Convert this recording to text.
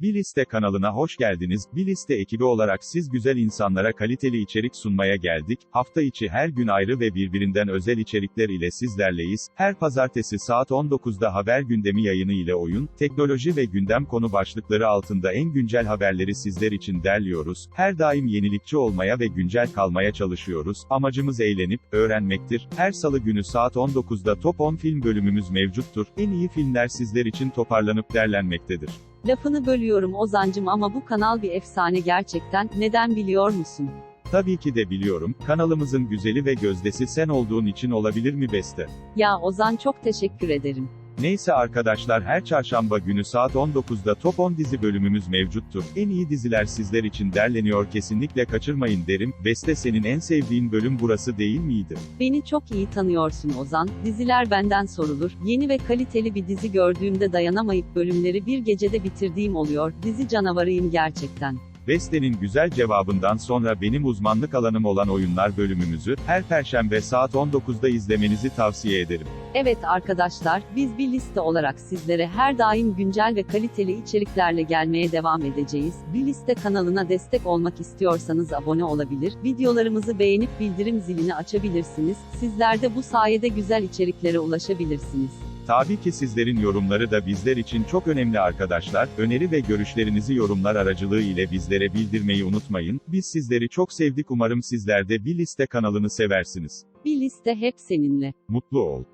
Bir Liste kanalına hoş geldiniz. Bir Liste ekibi olarak siz güzel insanlara kaliteli içerik sunmaya geldik. Hafta içi her gün ayrı ve birbirinden özel içerikler ile sizlerleyiz. Her pazartesi saat 19'da haber gündemi yayını ile oyun, teknoloji ve gündem konu başlıkları altında en güncel haberleri sizler için derliyoruz. Her daim yenilikçi olmaya ve güncel kalmaya çalışıyoruz. Amacımız eğlenip öğrenmektir. Her salı günü saat 19'da Top 10 film bölümümüz mevcuttur. En iyi filmler sizler için toparlanıp derlenmektedir. Lafını bölüyorum Ozancım ama bu kanal bir efsane gerçekten, neden biliyor musun? Tabii ki de biliyorum, kanalımızın güzeli ve gözdesi sen olduğun için olabilir mi Beste? Ya Ozan çok teşekkür ederim. Neyse arkadaşlar her çarşamba günü saat 19'da Top 10 dizi bölümümüz mevcuttur. En iyi diziler sizler için derleniyor kesinlikle kaçırmayın derim. Beste senin en sevdiğin bölüm burası değil miydi? Beni çok iyi tanıyorsun Ozan, diziler benden sorulur, yeni ve kaliteli bir dizi gördüğümde dayanamayıp bölümleri bir gecede bitirdiğim oluyor, dizi canavarıyım gerçekten. Beste'nin güzel cevabından sonra benim uzmanlık alanım olan oyunlar bölümümüzü, her perşembe saat 19'da izlemenizi tavsiye ederim. Evet arkadaşlar, biz bir liste olarak sizlere her daim güncel ve kaliteli içeriklerle gelmeye devam edeceğiz. Bir liste kanalına destek olmak istiyorsanız abone olabilir, videolarımızı beğenip bildirim zilini açabilirsiniz. Sizler de bu sayede güzel içeriklere ulaşabilirsiniz. Tabii ki sizlerin yorumları da bizler için çok önemli arkadaşlar. Öneri ve görüşlerinizi yorumlar aracılığı ile bizlere bildirmeyi unutmayın. Biz sizleri çok sevdik umarım sizler de bir liste kanalını seversiniz. Bir liste hep seninle. Mutlu ol.